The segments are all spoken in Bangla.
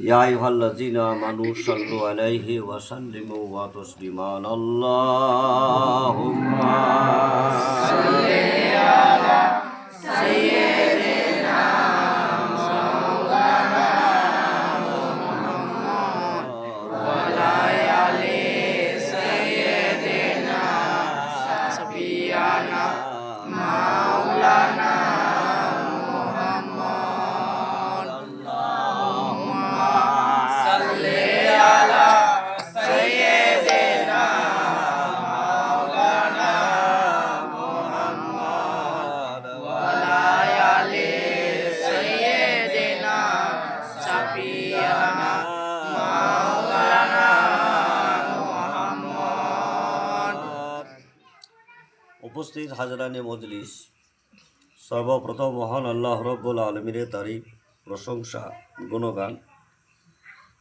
يا أيها الذين آمنوا صلوا عليه وسلموا وتسليما. اللهم উপস্থিত হাজরানে মজলিস সর্বপ্রথম মহান আল্লাহ রব্বুল আলমীর তারিফ প্রশংসা গুণগান।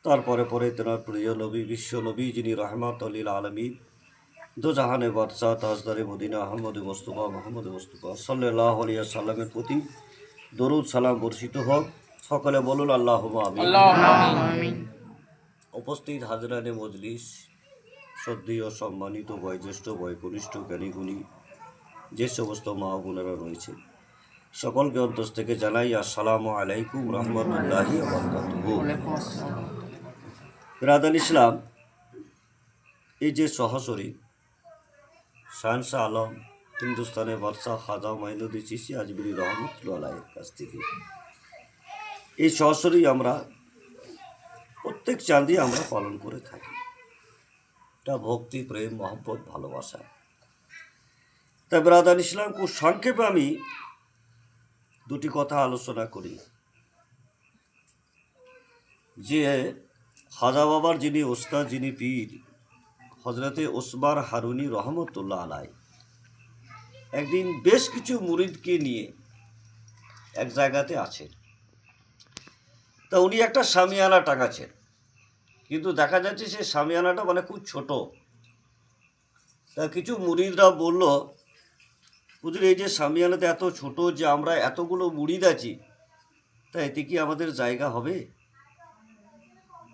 তারপরে পরে তেনার প্রিয় নবী বিশ্ব নবী যিনি রহমাত আলীল আলমী দোজাহানে বাদশাহ তাজদারে মদিনা আহমদ মুস্তফা মোহাম্মদ মুস্তফা সাল্লাহ আলিয়া সাল্লামের প্রতি দরুদ সালাম বর্ষিত হোক। সকলে বলুন আল্লাহ উপস্থিত হাজরানে মজলিস শ্রদ্ধেয় সম্মানিত বয়োজ্যেষ্ঠ বয়কনিষ্ঠ জ্ঞানীগুণী যে সমস্ত মা বোনেরা রয়েছে, সকলকে অন্তস থেকে জানাই আসসালামু আলাইকুম রহমতুল্লাহি বিরাদাল ইসলাম, এই যে সহসরী শাহনশাহ আলম হিন্দুস্তানের বর্ষা খাজা মাইনুদ্দি চিসি আজমিরি রহমতুল্লাহের কাছ থেকে। এই সহসরী আমরা, প্রত্যেক চাঁদি আমরা পালন করে থাকি। এটা ভক্তি, প্রেম, মহব্বত, ভালোবাসা। তাই ব্রাদান ইসলাম, খুব সংক্ষেপে আমি দুটি কথা আলোচনা করি। যে খাজা বাবার যিনি ওস্তাদ, যিনি পীর হজরতে ওসমান হারুনি রহমতুল্লাহ আলাই একদিন বেশ কিছু মুরিদকে নিয়ে এক জায়গাতে আছেন। তা উনি একটা সামিয়ানা টাঙাচ্ছেন। কিন্তু দেখা যাচ্ছে সে সামিয়ানাটা মানে খুব ছোট। তা কিছু মুরিদরা বলল হুজুর এই যে সামিয়ানাতে এত ছোট যে আমরা এতগুলো মুরিদ আছি, তা এতে কি আমাদের জায়গা হবে?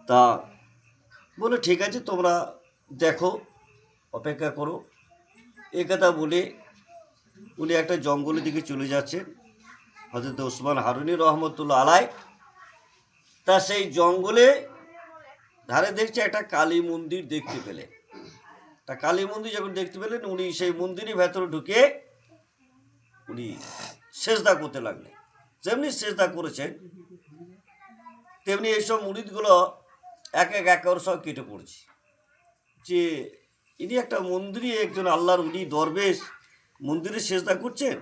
তা বলে, ঠিক আছে, তোমরা দেখো, অপেক্ষা করো। এ কথা বলে উনি একটা জঙ্গলের দিকে চলে যাচ্ছেন হজরত ওসমান হারুনি রহমতুল্লা আলাই তা সেই জঙ্গলে ধারে দেখছে একটা কালী মন্দির দেখতে পেলে তা কালী মন্দির যখন দেখতে পেলেন, উনি সেই মন্দিরের ভেতরে ঢুকে উনি সেজদা করতে লাগলেন। যেমনি সেজদা করেছেন, তেমনি এইসব মুরিদগুলো এক এক এক সব কেটে পড়ছে। যে ইনি একটা মন্দিরে একজন আল্লাহর উনি দরবেশ, মন্দিরে সেজদা করছেন,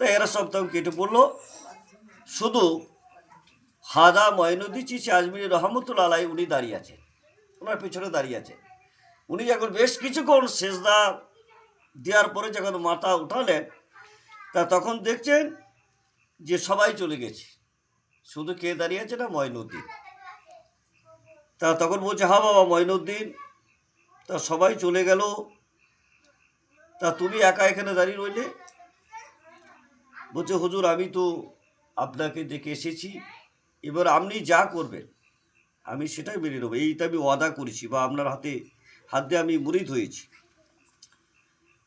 তা এরা সব তখন কেটে পড়ল। শুধু হাদা ময়নুদ্দি চিচি আজমির রহমতুল্লা আলাই উনি দাঁড়িয়ে আছেন, ওনার পিছনে দাঁড়িয়ে আছে উনি যখন বেশ কিছুক্ষণ সেজদা দেওয়ার পরে যখন মাথা উঠালেন তা তখন দেখছেন যে সবাই চলে গেছে। শুধু কে দাঁড়িয়ে আছে না ময়নুদ্দিন তা তখন বলছে হা বাবা ময়নুদ্দিন তা সবাই চলে গেল। তা তুমি একা এখানে দাঁড়িয়ে রইলে? বলছে, হুজুর, আমি তো আপনাকে দেখে এসেছি। এবার আপনি যা করবেন, আমি সেটাই মেনে নেব। এইটা আমি ওয়াদা করেছি বা আপনার হাতে, হাত দিয়ে আমি মুরিদ হয়েছি।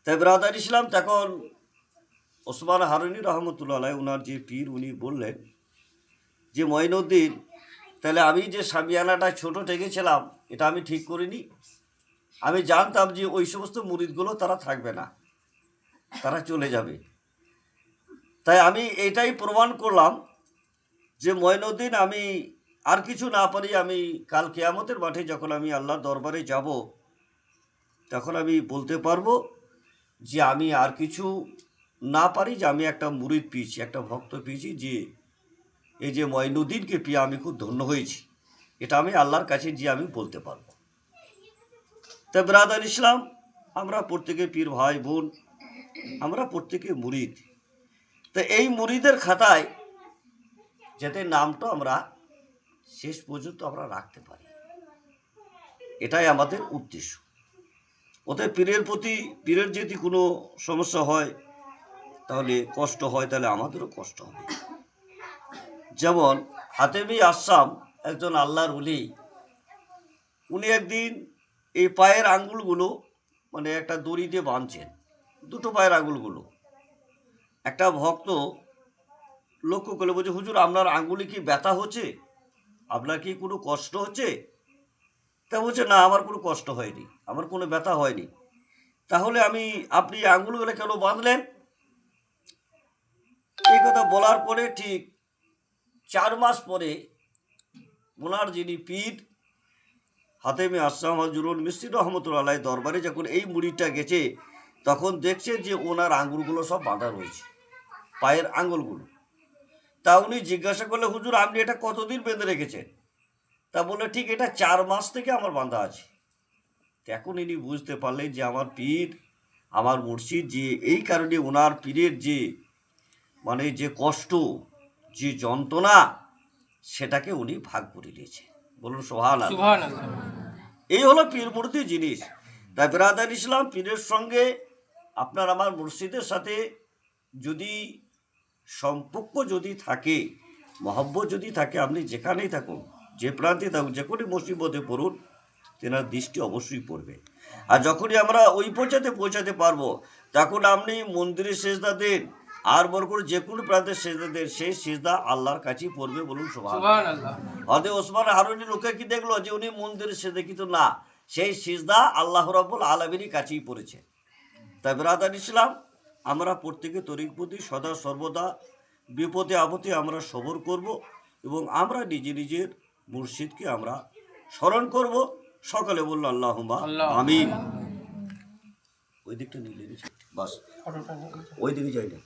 তাই ব্রাদার ইসলাম তখন ওসমান হারুনি রহমতুল্লাহ ওনার যে পীর, উনি বললেন যে, মঈনুদ্দিন, তাহলে আমি যে সামিয়ানাটা ছোট ঠেকেছিলাম এটা আমি ঠিক করিনি। আমি জানতাম যে ওই সমস্ত মুরিদগুলো তারা থাকবে না, তারা চলে যাবে। তাই আমি এটাই প্রমাণ করলাম যে ময়নুদ্দিন আমি আর কিছু না পারি, আমি কাল কেয়ামতের মাঠে যখন আমি আল্লাহর দরবারে যাব, তখন আমি বলতে পারব যে, আমি আর কিছু না পারি যে আমি একটা মুরিদ পেয়েছি, একটা ভক্ত পেয়েছি যে, এই যে ময়নুদ্দিনকে পেয়ে আমি খুব ধন্য হয়েছি। এটা আমি আল্লাহর কাছে যে আমি বলতে পারব। তা ব্রাদার ইসলাম, আমরা প্রত্যেকে পীর ভাই বোন, আমরা প্রত্যেকে মুরিদ। তা এই মুরিদের খাতায় যাতে নামটা আমরা শেষ পর্যন্ত আমরা রাখতে পারি। এটাই আমাদের উদ্দেশ্য। ওদের পীরের প্রতি, পীরের যদি কোনো সমস্যা হয় তাহলে কষ্ট হয়, তাহলে আমাদেরও কষ্ট হবে। যেমন হাতেমি আসাম একজন আল্লাহর উলি উনি একদিন এই পায়ের আঙ্গুলগুলো মানে একটা দড়ি দিয়ে বাঁধছেন, দুটো পায়ের আঙ্গুলগুলো। একটা ভক্ত লক্ষ্য করলে, বলছে, হুজুর, আপনার আঙ্গুলে কি ব্যথা হচ্ছে? আপনার কি কোনো কষ্ট হচ্ছে? তা বলছে, না, আমার কোনো কষ্ট হয়নি, আমার কোনো ব্যথা হয়নি। তাহলে আমি, আপনি আঙ্গুলগুলো কেন বাঁধলেন? বলার পরে ঠিক চার মাস পরে ওনার যিনি পীর, হাতেমে আসলাম হজরুল মিস্ত্রি রহমতুল্লাহ দরবারে যখন এই মুড়িটা গেছে, তখন দেখছে যে ওনার আঙ্গুলগুলো সব বাঁধা রয়েছে, পায়ের আঙ্গুলগুলো তা উনি জিজ্ঞাসা করলে, হুজুর, আপনি এটা কতদিন বেঁধে রেখেছেন? তা বললে, ঠিক এটা চার মাস থেকে আমার বাঁধা আছে। এখন ইনি বুঝতে পারলেন যে আমার পীর, আমার মুর্শিদ যে এই কারণে ওনার পীরের যে মানে যে কষ্ট যে যন্ত্রণা সেটাকে উনি ভাগ করে নিয়েছে বলুন সোহান এই হলো পীর মূর্তি জিনিস। তাই বেরাদার ইসলাম পীরের সঙ্গে আপনার আমার মুর্শিদের সাথে যদি সম্পর্ক যদি থাকে মহব্বত যদি থাকে আপনি যেখানেই থাকুন যে প্রান্তে থাকুন যে কোনো মুসিবতে পড়ুন তেনার দৃষ্টি অবশ্যই পড়বে। আর যখনই আমরা ওই পৌঁছাতে পৌঁছাতে পারব তখন আপনি মন্দিরে সেজদা দেন আর বড় করে যে কোনো প্রান্তে সেজদা দেন সেই সেজদা আল্লাহর কাছেই পড়বে বলুন সুবহানাল্লাহ। হয়তো ওসমান হারুনি লোকে কি দেখল? যে উনি মন্দিরের সেজে কিন্তু না সেই সিজদা আল্লাহ রব্বুল আলমিনই কাছেই পড়েছে। তাই বেরাদার ইসলাম আমরা প্রত্যেকে তরিকপতি সদা সর্বদা বিপদে আপদে আমরা সবর করব এবং আমরা নিজে নিজের মুর্শিদকে আমরা স্মরণ করব। সকালে বলল আল্লাহ আল্লাহ। আমিন। ওই দিকটা নিয়ে বাস। ওই দিকে যাই না।